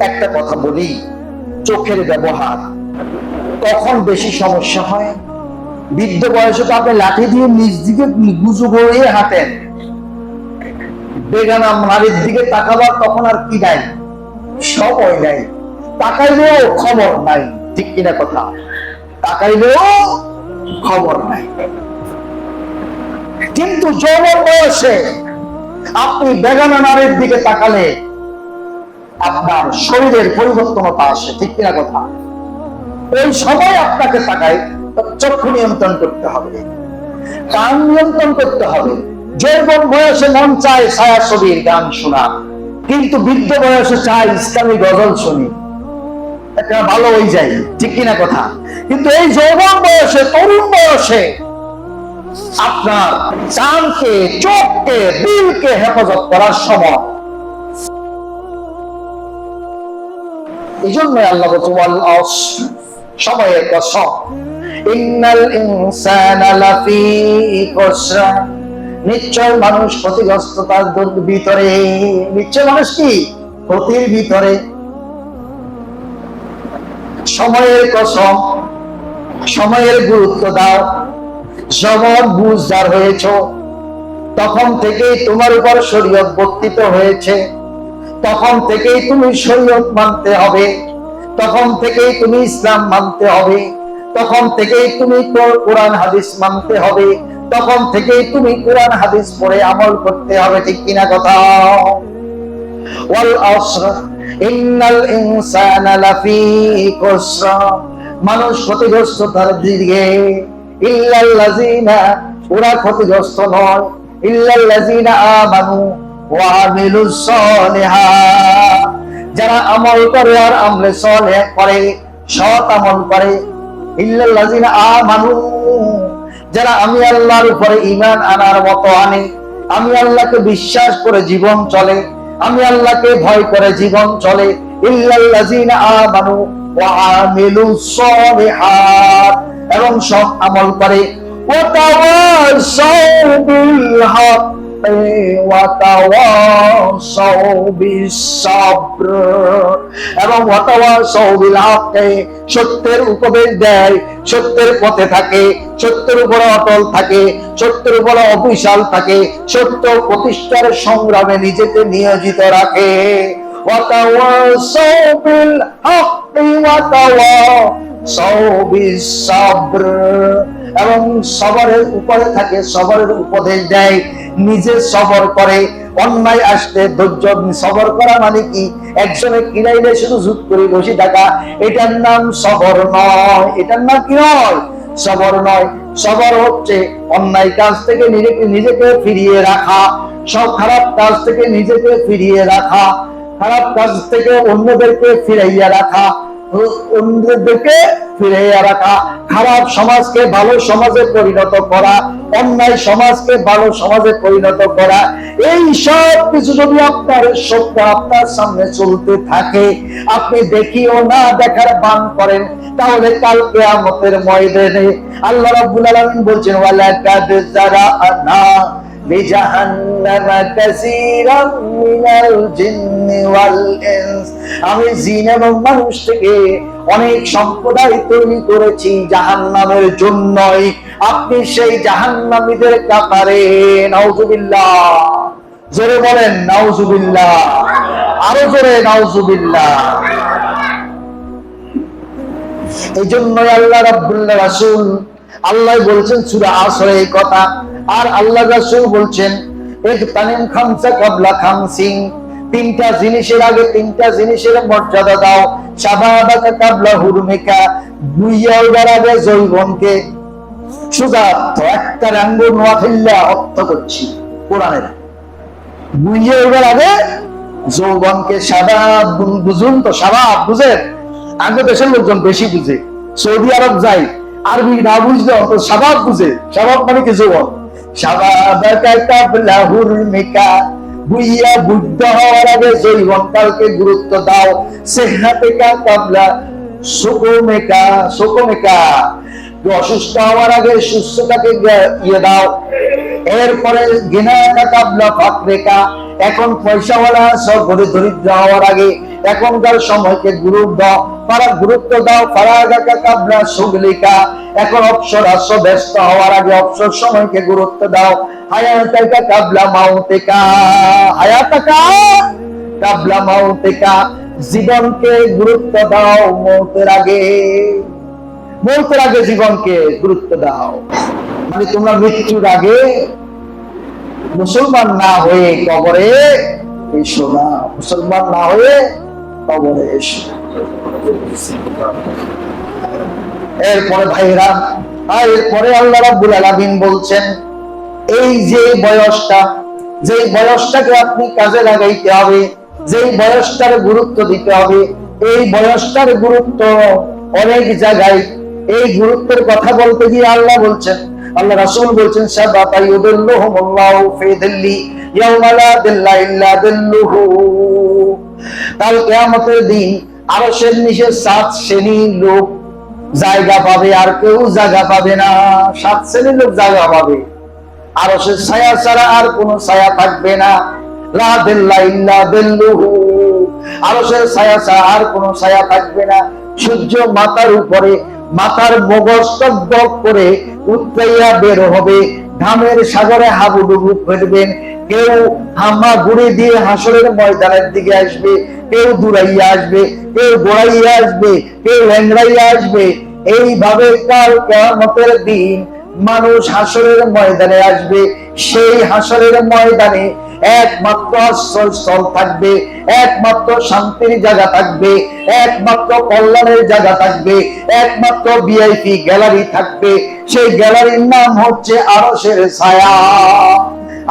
একটা কথা বলি, চোখের ব্যবহার। কখন বেশি সমস্যা হয়? বৃদ্ধ বয়সে তো আপনি লাঠি দিয়ে নিচ দিকে গুজু গড়িয়ে হাঁটেন। বেগানা নারীর দিকে তাকাবার তখন আর কি নাই? সময় নাই। তাকাইলেও খবর নাই, ঠিক কিনা কথা? তাকাইলেও খবর নাই। কিন্তু যৌবন বয়সে আপনি বেগানা নারীর দিকে তাকালে আপনার শরীরের পরিবর্তনতা আসে, ঠিক কিনা কথা? এই সময় আপনাকে তাকায়, চক্ষু নিয়ন্ত্রণ করতে হবে, কান নিয়ন্ত্রণ করতে হবে। যৌবন বয়সে মন চায় ছায়া ছবির গান শোনা, কিন্তু বৃদ্ধ বয়সে চায় ইসলামী গজল শুনি। একটা ভালো হয়ে যায়, ঠিক কিনা কথা? কিন্তু এই যৌবন বয়সে, তরুণ বয়সে আপনার চানকে, চোখকে, দিলকে হেফাজত করার সময় এই আল্লাহ আসর, সময়ের কসম ইন্নাল খুসর নিশ্চয় মানুষ ক্ষতিগ্রস্ততার ভিতরে। নিশ্চয় মানুষ কি? ক্ষতির ভিতরে। সময়ের কসম সময়ের গুরুত্ব দাও। যখন বুঝদার হয়েছ তখন থেকেই তোমার উপর শরীয়ত বর্তিত হয়েছে। তখন থেকেই তুমি শরীয়ত মানতে হবে। তখন থেকেই তুমি ইসলাম মানতে হবে। তখন থেকেই তুমি কোরআন, হাদিস মানতে হবে। তখন থেকেই তুমি কোরআন, হাদিস পড়ে আমল করতে হবে, ঠিক কিনা কথা? ওয়াল আসর ইন্নাল ইনসানা লাফি খুসর মানুষ ক্ষতিগ্রস্ততার দিকে। ইল্লাল্লাযিনা, ওরা ক্ষতিগ্রস্ত নয়। ইল্লাল্লাযিনা আমানু যারা আমল করে আর আমলে সলেহ করে, সৎ আমল করে যারা আমি আল্লাহর উপরে ঈমান আনার মতো আনে, আমি আল্লাহকে বিশ্বাস করে জীবন চলে, আমি আল্লাহকে ভয় করে জীবন চলে এবং সৎ আমল করে এবং সত্যের উপদেশ দেয়, সত্যের পথে থাকে, সত্যের উপরে অটল থাকে, সত্যের উপরে অবিশাল থাকে, সত্য প্রতিষ্ঠার সংগ্রামে নিজেকে নিয়োজিত রাখে। এবং সবরের উপরে থাকে, সবরের উপদেশ দেয় নিজে সবর করে, অন্যায় আসলে ধৈর্য সবর করা মানে কি? একজনে কিনাইলে শুধু জুত করে বসে থাকা, এটার নাম সবর নয়। এটার নাম কি নয়? সবর নয়। সবর হচ্ছে অন্যায় কাজ থেকে নিজেকে নিজেকে ফিরিয়ে রাখা, সব খারাপ কাজ থেকে নিজেকে ফিরিয়ে রাখা, খারাপ কাজ থেকে অন্যদেরকে ফিরাইয়া রাখা ফিরাইয়া রাখা, খারাপ সমাজকে ভালো সমাজে পরিণত করা, অন্যায় সমাজকে ভালো সমাজে পরিণত করা, এই সব কিছু যদি আপনার সত্য আপনার সামনে চলতে থাকে, আপনি দেখিও না, দেখার বান করেন, তাহলে কালকে আমতের ময়দানে আল্লাহ রাব্বুল আলামিন বলছেন, ওয়ালা কাদ যারা আনা আমি জিন এবং মানুষ থেকে অনেক সম্প্রদায় তৈরি করেছি জাহান নামের জন্যই। আপনি সেই জাহান নামীদের কাতারে নাউজুবিল্লা জোরে বলেন নাউজুবিল্লা আরও জোরে নাউজুবিল্লা এই জন্যই আল্লাহ রাবুল্লাহ রাসুল, আল্লাহ বলছেন সুরা আসরে এই কথা আর আল্লাহ রাসূল বলছেন এক তানিম খামসা কাবলা খামসিং তিনটা জিনিসের আগে তিনটা জিনিসের মর্যাদা দাও। শাবাবাকা কাবলা হুরমিকা। বুইয়া উড়ার আগে জৈবনকে সুজাত একটা রাঙ্গ নোয়াখিল্লা অর্থ করছি, কোরআনের বুইয়া উড়ার আগে যৌবনকে সাবাব বুঝুন তো সাবাব বুঝেন? আগে দেশের লোকজন বেশি বুঝে। সৌদি আরব যাই আরবি না বুঝলে অত সাবাব বুঝে। সাবাব মানে কি যৌবন? সাবাবাকা কাবলা বুদ্ধ হওয়ার আগে গুরুত্ব দাও কাবলা সুকুমেকা সুকুমেকা। অসুস্থ হওয়ার আগে সুস্থতাকে ইয়ে দাও। এরপরে গিনাকা কাবলা ফাকরেকা, এখন পয়সাওয়ালা সব ঘরে দরিদ্র হওয়ার আগে এখনকার সময়কে গুরুত্ব দাও পারা গুরুত্ব দাও ফারাগাকা কাবলা সুগলিকা। এখন অবসর আসো, ব্যস্ত হওয়ার আগে অবসর সময়কে গুরুত্ব দাও। হায়াতাকা কাবলা মাউতেকা হায়াতাকা কাবলা মাউতেকা জীবনকে গুরুত্ব দাও মৌতের আগে। মৌতের আগে জীবনকে গুরুত্ব দাও। মানে তোমরা মৃত্যুর আগে মুসলমান না হয়ে কবরে এসো না। মুসলমান না হয়ে কবরে এসো এরপরে ভাইরা, আর এরপরে আল্লাহ রাব্বুল আলামিন বলছেন, এই যে বয়সটা যে বয়সটাকে আপনি কাজে লাগাইতে হবে, যেই বয়সটার গুরুত্ব দিতে হবে, এই বয়সটার গুরুত্ব অনেক জায়গায়, এই গুরুত্বের কথা বলতে গিয়ে আল্লাহ বলছেন, আল্লাহ রাসূল বলছেন সাবাতা ইউদিল্লুহুমুল্লাহু ফি দিল্লি, ইয়াউমা লা দিল্লা ইল্লা দিল্লুহু। কাল কিয়ামতের দিন আরও আরশের নিচে সাত শ্রেণির লোক জায়গা পাবে, আর কেউ জায়গা পাবে না। সাত শ্রেণির লোক জায়গা পাবে। আরশের ছায়া ছাড়া আর কোনো ছায়া থাকবে না। দিল্লুহু। আরশের ছায়া ছাড়া আর কোনো ছায়া থাকবে না। সূর্য মাথার উপরে মাথার মগজ করে উত্তাইয়া বের হবে। ঘামের সাগরে হাবুডুবু ফেলবেন। কেউ হামা গুড়ি দিয়ে হাসরের ময়দানের দিকে আসবে, কেউ দূরাইয়া আসবে, কেউ গোড়াইয়া আসবে, কেউ ল্যাংড়াইয়া আসবে। এইভাবে কাল কেমতের দিন মানুষ হাসরের ময়দানে আসবে। সেই হাসরের ময়দানে একমাত্র আশ্রয়স্থল থাকবে, একমাত্র শান্তির জায়গা থাকবে, একমাত্র কল্যাণের জায়গা থাকবে, একমাত্র ভিআইপি গ্যালারি থাকবে। সেই গ্যালারির নাম হচ্ছে আরসের ছায়া।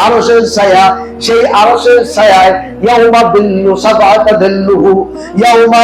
আরশের ছায়া, সেই আরশের ছায়ায় ইয়াউমা দিল্লু সাবাতা দিল্লুহু, ইয়াউমা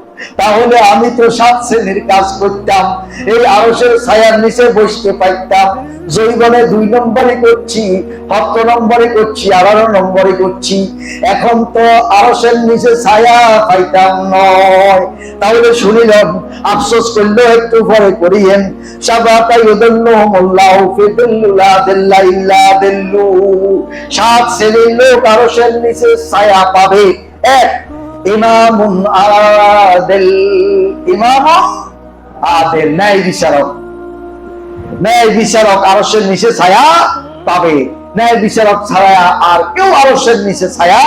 তাহলে আমি তো সাত শ্রেণির কাজ করতাম। এই আরসের ছায়ার নিচে বসতে পাইতাম জৈবনে দুই নম্বরে করছি সপ্ত নম্বরে করছি আঠারো নম্বরে করছি। এখন তো আরসের নিচে ছায়া পাইতাম নয়। তাহলে শুনিলাম আফসোস করলেও একটু পরে করিয়েন। সাবাতাই উদল্লু মোল্লাহ ফিদুল্লাহ দিল্লা ইল্লা দিল্লু। সাত শ্রেণির লোক আরসের নিচে ছায়া পাবে। এক। ইমামুন আদেল। ইমাম আদেল, ন্যায় বিচারক। ন্যায় বিচারক নিচে ছায়া পাবে। ন্যায় বিচারক আর কেউ নিচে ছায়া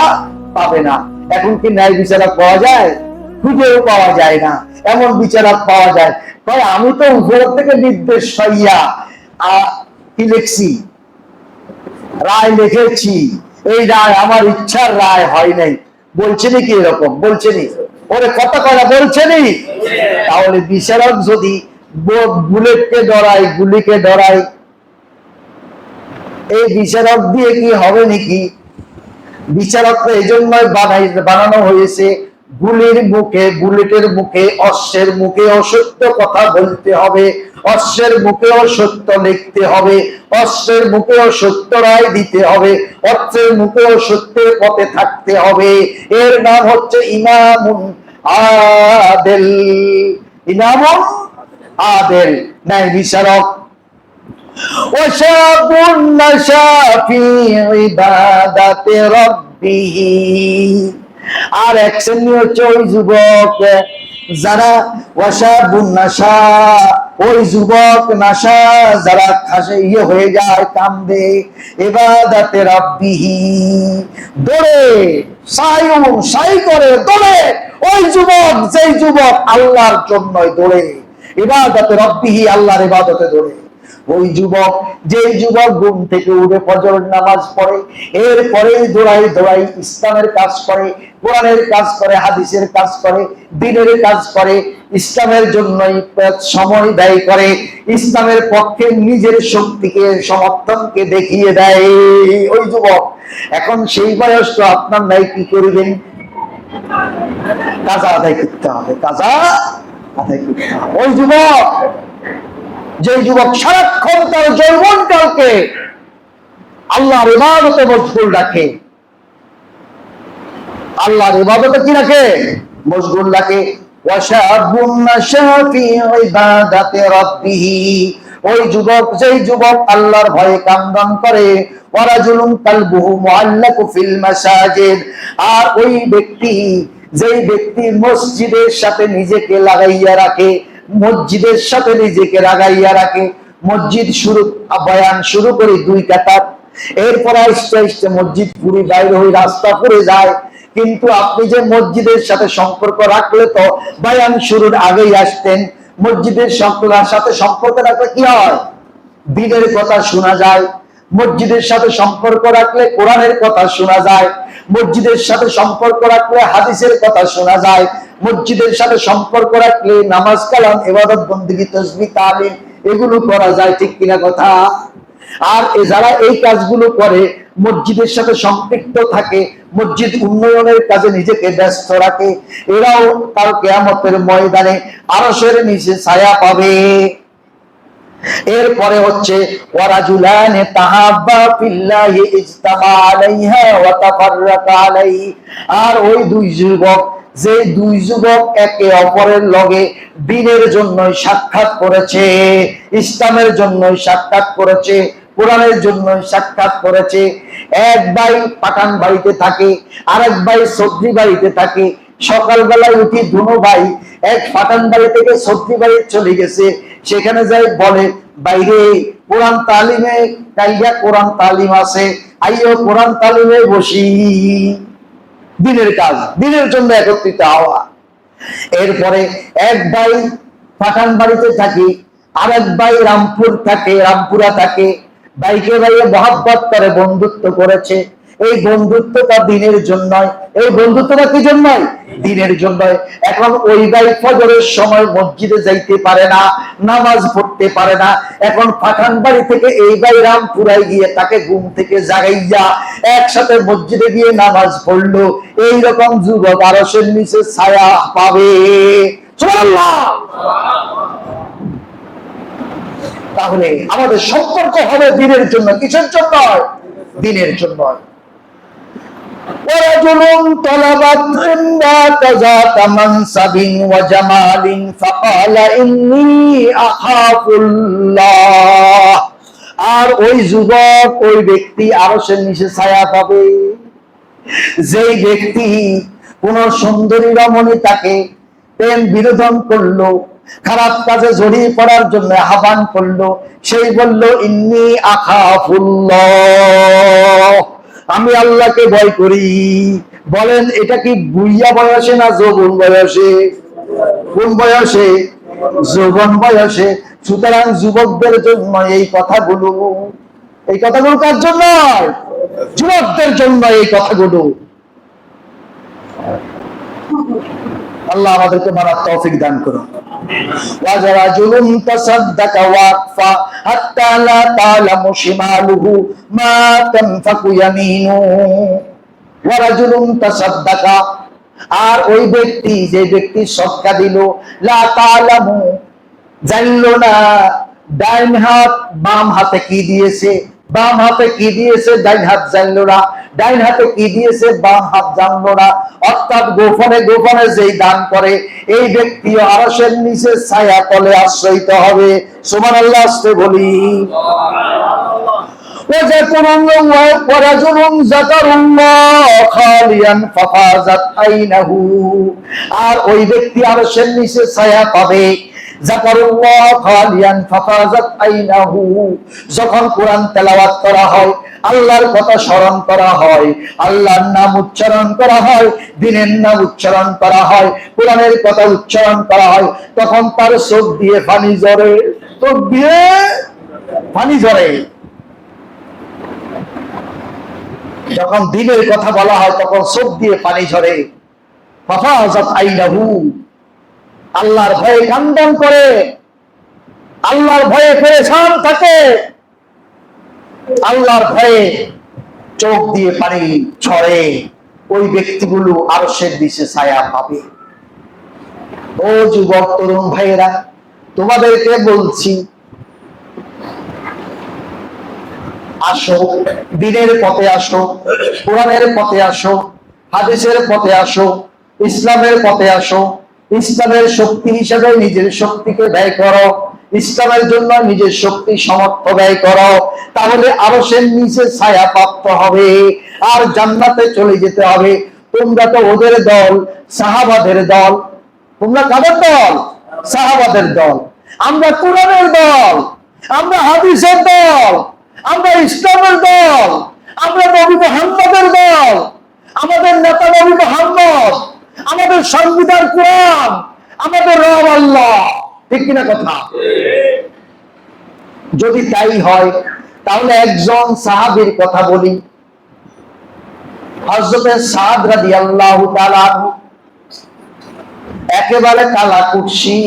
পাবে না। এখন কি ন্যায় বিচারক পাওয়া যায়? খুঁজেও পাওয়া যায় না। এমন বিচারক পাওয়া যায়। তাই আমি তো উপর থেকে নির্দেশ পাইয়া কি লিখছি? রায় লিখেছি। এই রায় আমার ইচ্ছার রায় হয় নাই। বলছে নাকি এরকম? বলছে নি ওরে কথা কথা বলছে নি তাহলে বিচারক যদি বুলেটকে ধরায় গুলিকে ধরায় এই বিচারক দিয়ে কি হবে নাকি? বিচারক এই জন্যই বানানো হয়েছে গুলির মুখে বুলেটের মুখে অশ্বের মুখে অসত্য কথা বলতে হবে অশ্বের মুখে অসত্য লিখতে হবে অশ্বের মুখে অসত্য রায় দিতে হবে অশ্বের মুখে অসত্যের পথে থাকতে হবে এর নাম হচ্ছে ইমামুন আদেল ইমামুন আদেল ন্যায় বিচারক وشاب نشا في عبادة ربه আর এক শ্রেণি হচ্ছে ওই যুবক যারা ওয়াসাবুন নাশা ওই যুবক নাশা যারা খাসে ইয়ে হয়ে যায়, কান্দে, এবাদাতে রাব্বিহি, দৌড়ে সাইউন সাই করে, দৌড়ে, ওই যুবক, যেই যুবক আল্লাহর জন্যই দৌড়ে ইবাদতে রব্বিহি, আল্লাহর ইবাদতে দৌড়ে। ওই যুবক যে যুবক ঘুম থেকে উঠে ফজর নামাজ পড়ে এরপরে দৌড়াই দৌড়াই ইসলামের কাজ করে, কোরআনের কাজ করে, হাদিসের কাজ করে, দিনের কাজ করে, ইসলামের জন্যই সময় ব্যয় করে, ইসলামের পক্ষে নিজের শক্তিকে, সমর্থনকে দেখিয়ে দেয় ওই যুবক। এখন সেই বয়স তো আপনার নাই, কি করবেন? কাজা আদায় করতে হবে, কাজা আদায় করতে হবে। ওই যুবক যে যুবক সারাক্ষণ তার যৌবন কালকে আল্লাহর ইবাদতে মশগুল রাখে। আল্লাহর ইবাদতে কি রাখে? মশগুল রাখে। ওই যুবক, যেই যুবক আল্লাহর ভয়ে কামদান করে আর ওই ব্যক্তি, যেই ব্যক্তি মসজিদের সাথে নিজেকে লাগাইয়া রাখে মসজিদের সাথে নিজেকে লাগাইয়া রাখে। মসজিদ শুরু, বয়ান শুরু করে দুই কাতার। এরপর আস্তে আস্তে মসজিদ পুরি বাইরে হয়ে রাস্তা পুরে যায়। কিন্তু আপনি যে মসজিদের সাথে সম্পর্ক রাখলে তো বয়ান শুরুর আগেই আসতেন। মসজিদের সাথে সম্পর্ক রাখলে কি হয়? দিনের কথা শোনা যায়। মসজিদের সাথে সম্পর্ক রাখলে কোরআনের কথা শোনা যায়। মসজিদের সাথে সম্পর্ক রাখলে হাদিসের কথা শোনা যায়। মসজিদের সাথে সম্পর্ক রাখলে, নামাজ কালাম এবাদত বন্দী তসবি তালিম, এগুলো করা যায় ঠিক কিনা কথা? আর যারা এই কাজগুলো করে, মসজিদের সাথে সম্পৃক্ত থাকে, মসজিদ উন্নয়নের কাজে নিজেকে ব্যস্ত রাখে, এরাও তার কেয়ামতের ময়দানে আরশের নিচে ছায়া পাবে। এরপরে হচ্ছে আর ওই দুই যুবক যে দুই যুবক একে অপরের লগে দিনের জন্য সাক্ষাৎ করেছে, ইসলামের জন্য সাক্ষাৎ করেছে, কোরআনের জন্য সাক্ষাৎ করেছে। এক ভাই পাঠান বাড়িতে থাকে, আরেক ভাই সবজি বাড়িতে থাকে। সকালবেলায় উঠি দুনো ভাই এক পাঠান বাড়ি থেকে সবজি বাড়ি চলে গেছে। সেখানে যাই বলে, বাইরে কোরআন তালিমে, কাইয়া কোরআন তালিম আছে আইও কোরআন তালিমে বসি। দিনের কাজ, দিনের জন্য একত্রিত হওয়া। এরপরে এক ভাই পাঠান বাড়িতে থাকি আর এক ভাই রামপুর থাকে, রামপুরা থাকে। ভাইকে ভাইয়ে মহাব্বত করে, বন্ধুত্ব করেছে। এই বন্ধুত্বটা দিনের জন্য এই বন্ধুত্বটা কি জন্য দিনের জন্য এখন ওই ভাই ফজরের সময় মসজিদে যাইতে পারে না, নামাজ পড়তে পারে না। এখন পাঠান বাড়ি থেকে এই ভাই রামপুরাই গিয়ে তাকে ঘুম থেকে জাগাইয়া একসাথে মসজিদে গিয়ে নামাজ পড়ল। এই রকম যুবক আরসের নিচে ছায়া পাবে। তাহলে আমাদের সম্পর্ক হবে দিনের জন্য, কিসের জন্য দিনের জন্য ورجل طلبت امرأة ذات منصب وجمال فقال إني أخاف الله আর ওই যুবক ওই ব্যক্তি আরো সে নিচে ছায়া পাবে যেই ব্যক্তি কোন সুন্দরী রমণী তাকে প্রেম বিনোদন করলো খারাপ কাজে জড়িয়ে পড়ার জন্য আহ্বান করলো সেই বলল ইন্নি আখাফুল্লাহ আমি আল্লাহকে ভয় করি। বলেন, এটা কি বুইয়া বয়সে না যৌবন বয়সে? কোন বয়সে? যৌবন বয়সে। সুতরাং যুবকদের জন্য এই কথাগুলো এই কথাগুলো কার জন্য? যুবকদের জন্য এই কথাগুলো। আল্লাহ আমাদেরকে মারার তৌফিক দান করুন وَرَجُلٌ تَصَدَّقَ وَأَخْفَى حَتَّى لَا تَعْلَمُ شِمَالُهُ مَا تَنفَقُ يَمِينُهُ وَرَجُلٌ تَصَدَّقَ আর ওই ব্যক্তি যে ব্যক্তি সদকা দিল লা তালামু জানলো না ডাইন হাত বাম হাতে কি দিয়েছে বাম হাতে কি দিয়েছে ডাইন হাত জানলো না ডাইন হাতে কি দিয়েছে বাম হাত জানলো না অর্থাৎ গোপনে গোপনে যেই দান করে এই ব্যক্তি আরসের নিচে ছায়া তলে আশ্রয়িত হবে সুমান আল্লাহ আসতে বলি وذكر الله ورجل ذكر الله خاليا ففازت عينه আর ওই ব্যক্তি আরশের নিচে ছায়া পাবে যখন কোরআন তেলাওয়াত করা হয়, আল্লাহর কথা স্মরণ করা হয়, আল্লাহর নাম উচ্চারণ করা হয়, দিনের নাম উচ্চারণ করা হয়, কোরআনের কথা উচ্চারণ করা হয়, তখন তার চোখ দিয়ে পানি জরে চোখ দিয়ে পানি ঝরে। যখন দিনের কথা বলা হয়, তখন চোখ দিয়ে পানি ঝরে। ফাফাজাত আইনাহু। আল্লাহর ভয়ে কান্দন করে, আল্লাহর ভয়ে পরেশান থাকে। আল্লাহর ভয়ে চোখ দিয়ে পানি ছড়ে, ওই ব্যক্তিগুলো আরশের দিশে ছায়া পাবে। ও যুবক, তরুণ ভাইয়েরা, তোমাদেরকে বলছি, আসো, দিনের পথে আসো, কোরআনের পথে আসো, হাদিসের পথে আসো, ইসলামের পথে আসো ইসলামের শক্তি হিসেবে নিজের শক্তিকে ব্যয় করো। ইসলামের জন্য নিজের শক্তি সমর্থ ব্যয় করো। তাহলে আরও সে নিচে ছায়া প্রাপ্ত হবে আর জান্নাতে চলে যেতে হবে। তোমরা তো ওদের দল, সাহাবাদের দল। তোমরা কাদের দল? সাহাবাদের দল। আমরা কোরআনের দল। আমরা হাদিসের দল। আমরা ইসলামের দল। আমরা নবী মোহাম্মদের দল। আমাদের নেতা নবী মোহাম্মদ। আমাদের সংবিধান কোরআন, আমাদের রব আল্লাহ। ঠিক কিনা কথা? যদি তাই হয়, তাহলে একজন সাহাবীর কথা বলি। সাদ রাদি আল্লাহ একেবারে কালা কুৎসি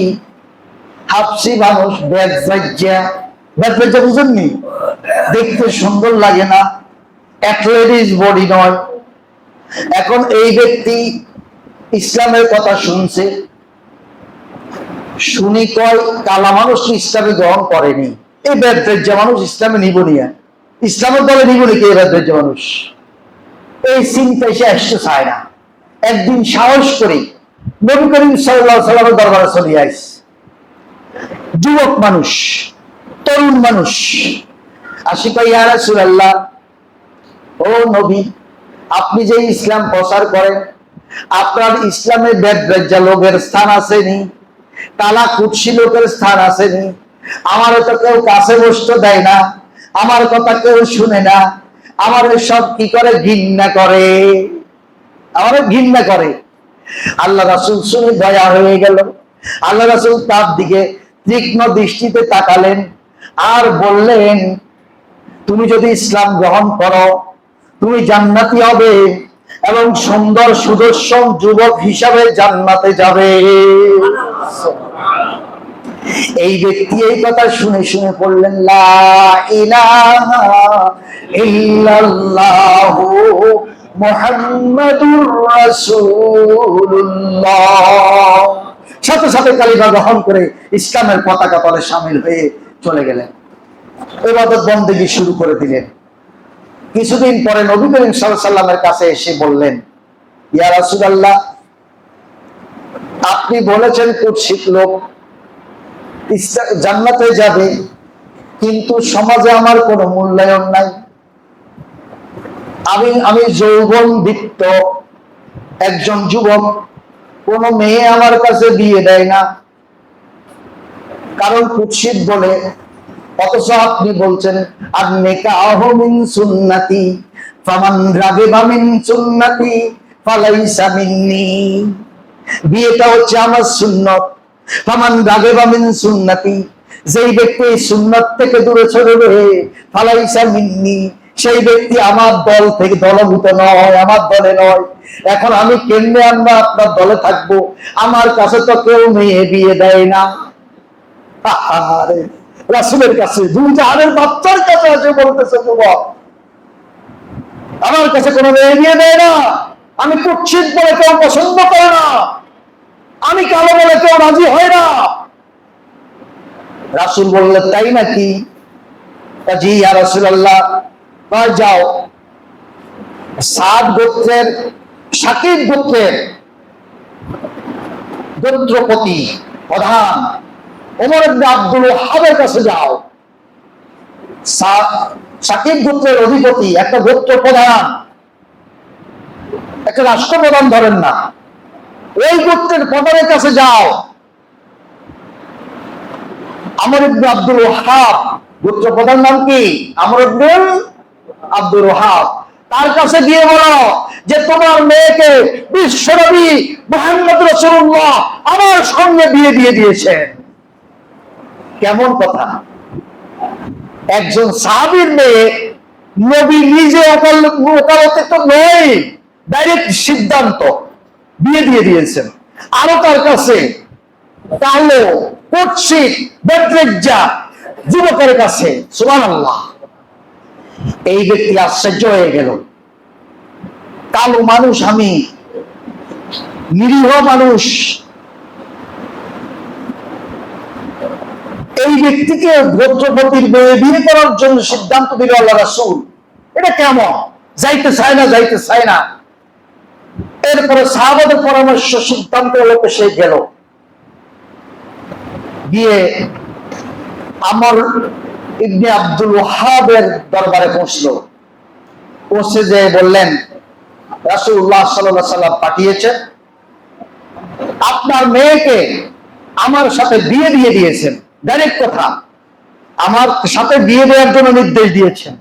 হাফসি মানুষ বেদজাজ্জা বেদজাজ্জা বুঝেননি? দেখতে সুন্দর লাগে না। অ্যাথলেটিক্স বডি নয়। এখন এই ব্যক্তি ইসলামের কথা শুনছে। শুনি কয়, কালা মানুষ ইসলামে গ্রহণ করেনি। এই বেদজাজ্জা মানুষ ইসলামে নিব নিয়া। ইসলামের দলে নিব নাকি এই বেদজাজ্জা মানুষ? এই চিন্তায় সে আসতে চায় না। একদিন সাহস করে নবী করিম সাল্লাহ সাল্লামের দরবারে চলে আইস। যুবক মানুষ, তরুণ মানুষ। আসি কই ইয়া রাসূলুল্লাহ, ও নবী, আপনি যে ইসলাম প্রচার করেন আপনার ইসলামে বেদবেজ্জা লোকের স্থান আসেনি তালা কুৎসি লোকের স্থান আসেনি। আমার তো কেউ কাছে বসতে দেয় না, আমার কথা কেউ শুনে না, আমার সব কি করে ঘৃণা করে? আমার ঘৃণা করে। আল্লাহ রাসুল শুনে দয়া হয়ে গেল। আল্লাহ রাসুল তার দিকে তীক্ষ্ণ দৃষ্টিতে তাকালেন আর বললেন, তুমি যদি ইসলাম গ্রহণ করো, তুমি জান্নাতি হবে। এবং সুন্দর সুদর্শন যুবক হিসাবে জান্নাতে যাবে। এই ব্যক্তি এই কথা শুনে শুনে পড়লেন সাথে সাথে কালিমা গ্রহণ করে ইসলামের পতাকা তলে সামিল হয়ে চলে গেলেন। এবাদত বন্দেগী শুরু করে দিলেন। কিছুদিন পরে নবী করিম সাল্লামের কাছে এসে বললেন, ইয়া রাসূলুল্লাহ, আপনি বলেছেন কুৎসিত লোক জান্নাতে যাবে, কিন্তু সমাজে আমার কোনো মূল্যায়ন নাই। আমি আমি যৌবন বৃত্ত, একজন যুবক, কোন মেয়ে আমার কাছে বিয়ে দেয় না। কারণ কুৎসিত বলে অথচ আপনি বলছেন আর নেকাহ মিন সুন্নাতি, ফামান রাগিবা মিন সুন্নাতি, ফালাইসা মিন্নি। বিয়েটা হচ্ছে আমার সুন্নত। ফামান রাগিবা মিন সুন্নাতি, যেই ব্যক্তি সুন্নত থেকে দূরে সরবে ফালাইসা মিন্নি, সেই ব্যক্তি আমার দল থেকে দলভূত নয়, আমার দলে নয়। এখন আমি কেন্দ্রে আমরা আপনার দলে থাকব? আমার কাছে তো কেউ মেয়ে বিয়ে দেয় না। আরে রাসুলের কাছে, দুই জাহানের বাচ্চার কাছে আছে বলতেছে, যুবক, আমার কাছে কোনো মেয়ে বিয়ে দেয় না। আমি কুচ্ছিত বলে কেউ পছন্দ করে না। আমি কালো বলে কেউ রাজি হয় না। রাসুল বললেন, তাই নাকি? জি আর রাসুল আল্লাহ যাও। সাত গোত্রের, সাকিব গোত্রের গোত্রপতি, প্রধান ওমর আব্দুল ওয়াহাবের কাছে যাও। সাকিব গোত্রের অধিপতি, একটা গোত্র প্রধান, একটা রাষ্ট্রপ্রধান ধরেন না। ওই গোত্রের প্রধানের কাছে যাও। আমর ইবনে আব্দুল ওয়াহাব, গোত্র প্রধান নাম কি? আমর ইবনে আব্দুল ওয়াহাব। তার কাছে গিয়ে বলো যে তোমার মেয়েকে বিশ্বনবী মোহাম্মদ রসুল্লাহ আমার সঙ্গে বিয়ে দিয়ে দিয়েছেন। কেমন কথা? একজন সাহাবীর মেয়ে নবী নিজে ওকাল- ওকালতে তো নয় ডাইরেক্ট সিদ্ধান্ত বিয়ে দিয়ে দিয়েছেন। আরও তার কাছে কালো, কুৎসিত, বেদ্রেজ্জা যুবকের কাছে সুমান আল্লাহ এই ব্যক্তি আশ্চর্য হয়ে গেল। কালো মানুষ আমি, নিরীহ মানুষ এই ব্যক্তিকে গোত্রপতির মেয়ে বিয়ে করার জন্য সিদ্ধান্ত দিল আল্লাহ রাসূল। এটা কেমন? যাইতে চায় না, যাইতে চায় না। এরপরে সাহাবাদের পরামর্শ, সিদ্ধান্ত লোকে সে গেল। গিয়ে আমর ইবনে আব্দুল ওহাবের দরবারে পৌঁছলো। পৌঁছে যে বললেন, রাসূলুল্লাহ সাল্লাল্লাহু সাল্লাম পাঠিয়েছেন। আপনার মেয়েকে আমার সাথে বিয়ে দিয়ে দিয়েছেন। ডাইরেক্ট কথা, আমার সাথে বিয়ে দেওয়ার জন্য নির্দেশ দিয়েছেন।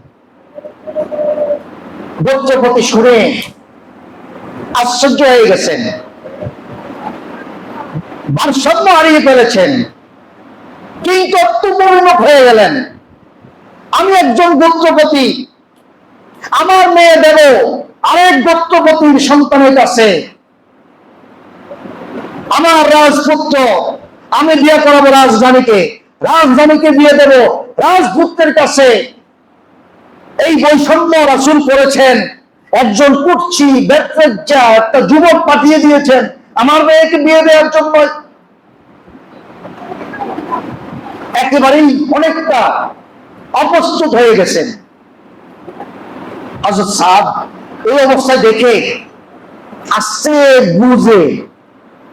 গোত্রপতি শুনে আশ্চর্য হয়ে গেছেন। ভারসাম্য হারিয়ে ফেলেছেন। কিন্তু অত্যমূলক হয়ে গেলেন। আমি একজন গোত্রপতি, আমার মেয়ে দেব, আরেক গোত্রপতির সন্তানের কাছে। আমার রাজপুত্র আমি বিয়ে করাবো রাজধানীকে। রাজধানীকে বিয়ে দেব রাজপুত্রের কাছে। এই বৈষম্য রাসুল করেছেন। একজন কুটছি বেত্রেজ্জা, একটা যুবক পাঠিয়ে দিয়েছেন। আমার মেয়েকে বিয়ে দেওয়ার জন্য। একেবারেই অনেকটা অপ্রস্তুত হয়ে গেছেন। হজরত সাদ এই অবস্থায় দেখে আসছে বুঝে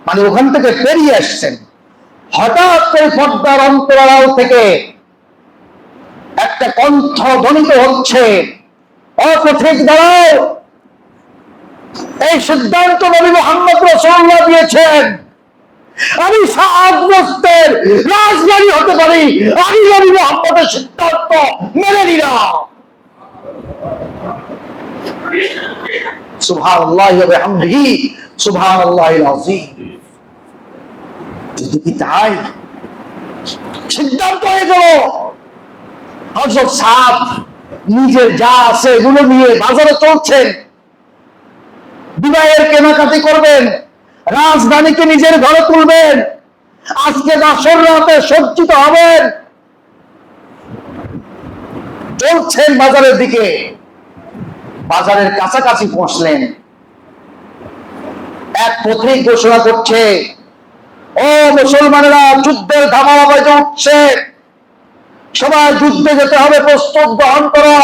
মানে ওখান থেকে পেরিয়ে আসছেন। হঠাৎ করে পর্দার অন্তরাল থেকে একটা কণ্ঠ ধ্বনিত হচ্ছে, অপথিক এই সিদ্ধান্ত নবী মোহাম্মদ দিয়েছেন। আমি রাজধানী হতে পারি, আমি নবী মোহাম্মদের সিদ্ধান্ত মেনে নিলাম। ওয়া বিহামদিহি, সুবহানাল্লাহিল আযীম। যদি তাই? সিদ্ধান্ত হয়ে গেল। সাপ নিজের যা আছে এগুলো নিয়ে বাজারে চলছেন। বিবাহের কেনাকাটি করবেন। রাজধানীকে নিজের ঘরে তুলবেন। আজকে দশর রাতে সজ্জিত হবেন। চলছেন বাজারের দিকে। বাজারের কাছাকাছি পৌঁছলেন। এক পথিক ঘোষণা করছে ও মুসলমানেরা, যুদ্ধের ধামালা বাজে উঠছে সবাই যুদ্ধে যেতে হবে, প্রস্তুত গ্রহণ করো।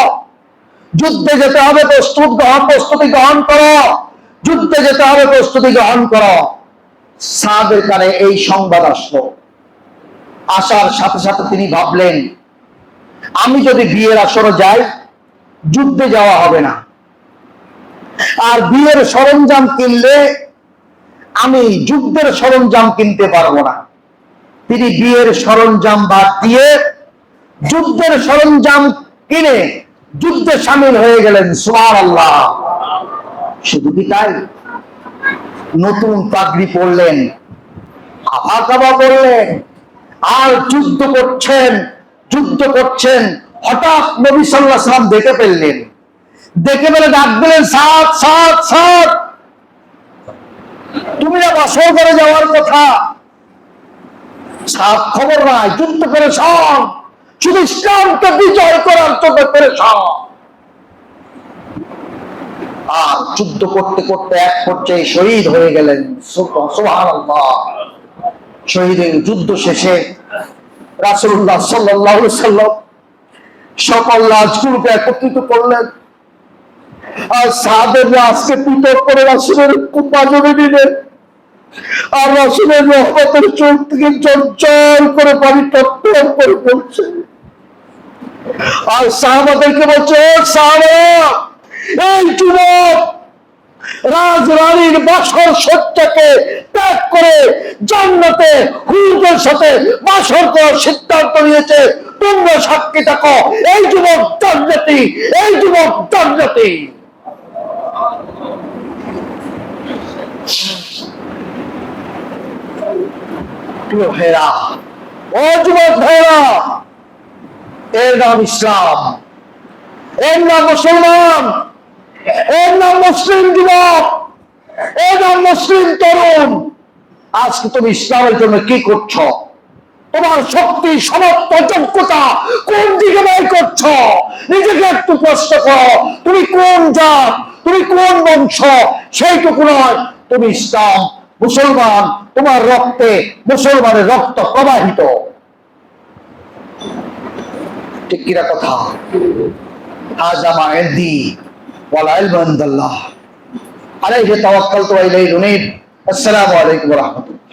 যুদ্ধে যেতে হবে, প্রস্তুত গ্রহণ, প্রস্তুতি গ্রহণ করো। যুদ্ধে যেতে হবে, প্রস্তুতি গ্রহণ করো। সাদের কানে এই সংবাদ আসলো। আসার সাথে সাথে তিনি ভাবলেন, আমি যদি বিয়ের আসরে যাই, যুদ্ধে যাওয়া হবে না। আর বিয়ের সরঞ্জাম কিনলে আমি যুদ্ধের সরঞ্জাম কিনতে পারব না। তিনি বিয়ের সরঞ্জাম বাদ দিয়ে যুদ্ধের সরঞ্জাম কিনে যুদ্ধে সামিল হয়ে গেলেন সুমার আল্লাহ শুধু কি তাই? নতুন পাগড়ি কাবা করলেন আর যুদ্ধ করছেন যুদ্ধ করছেন, হঠাৎ নবী সাল্লাহ সাল্লাম দেখে ফেললেন। দেখে ফেলে ডাক দিলেন সাত সাত সাত তুমি না বাসর করে যাওয়ার কথা, সাত খবর নাই, যুদ্ধ করে সব শুধু ইসলামকে বিজয় করার জন্য করে সব আর যুদ্ধ করতে করতে এক পর্যায়ে শহীদ হয়ে গেলেন শহীদের যুদ্ধ শেষে রাসূলুল্লাহ সাল্লাল্লাহু সাল্লাম সকল রাজগুলোকে একত্রিত করলেন। আর সাদের আজকে করে রাসুলের আর রাসুলের রহমতের চোখ থেকে করে পানি করে পড়ছে আর সাহাবাদেরকে বলছে এই যুবক রাজরানীর বাসর সত্যকে ত্যাগ করে জান্নাতে হুজুরের সাথে বাসর করার সিদ্ধান্ত নিয়েছে। তোমরা সাক্ষী থাকো, এই যুবক জান্নাতি, এই যুবক জান্নাতি। প্রিয় এর নাম ইসলাম, এর নাম মুসলমান, এর নাম মুসলিম এর নাম মুসলিম তরুণ। আজকে তুমি ইসলামের জন্য কি করছ? তোমার শক্তি সমর্থ যোগ্যতা কোন দিকে ব্যয় করছ? নিজেকে একটু প্রশ্ন করো, তুমি কোন জাত? তুমি কোন বংশ? সেইটুকু নয়। তুমি ইসলাম, মুসলমান, তোমার রক্তে মুসলমানের রক্ত প্রবাহিত। ঠিক কিনা কথা? আজ এদি ওয়ালাইল বান্দাল্লাহ আলাইহি তাওয়াক্কালতু ওয়া ইলাইহি আসসালামু আলাইকুম ওয়া রাহমাতুল্লাহ।